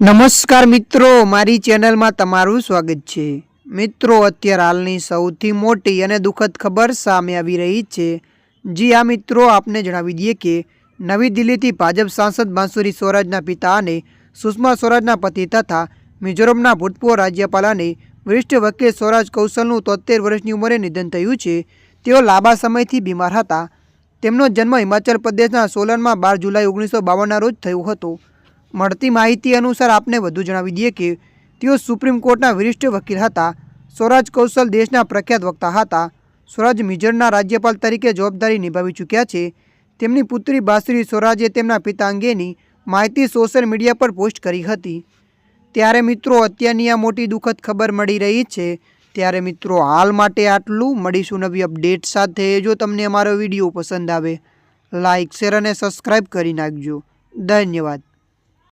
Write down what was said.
નમસ્કાર મિત્રો, મારી ચેનલમાં તમારું સ્વાગત છે. મિત્રો, અત્યારે હાલની સૌથી મોટી અને દુઃખદ ખબર સામે આવી રહી છે. જી આ મિત્રો, આપને જણાવી દઈએ કે નવી દિલ્હીથી ભાજપ સાંસદ બાંસુરી સ્વરાજના પિતા અને સુષ્મા સ્વરાજના પતિ તથા મિઝોરમના ભૂતપૂર્વ રાજ્યપાલ અને વરિષ્ઠ વકીલ સ્વરાજ કૌશલનું તોતેર વર્ષની ઉંમરે નિધન થયું છે. તેઓ લાંબા સમયથી બીમાર હતા. તેમનો જન્મ હિમાચલ પ્રદેશના સોલનમાં બાર જુલાઈ ઓગણીસો બાવનના રોજ થયો હતો. મળતી માહિતી અનુસાર આપને વધુ જણાવી દઈએ કે તેઓ સુપ્રીમ કોર્ટના વરિષ્ઠ વકીલ હતા, સ્વરાજ કૌશલ દેશના પ્રખ્યાત વક્તા હતા, સ્વરાજ મિઝોરના રાજ્યપાલ તરીકે જવાબદારી નિભાવી ચૂક્યા છે, તેમની પુત્રી બાસરી સ્વરાજે તેમના પિતા અંગેની માહિતી સોશિયલ મીડિયા પર પોસ્ટ કરી હતી. ત્યારે મિત્રો, અત્યારની આ મોટી દુઃખદ ખબર મળી રહી છે. ત્યારે મિત્રો, હાલ માટે આટલું. મળીશું નવી અપડેટ સાથે. જો તમને અમારો વીડિયો પસંદ આવે લાઇક શેર અને સબસ્ક્રાઈબ કરી નાખજો. ધન્યવાદ.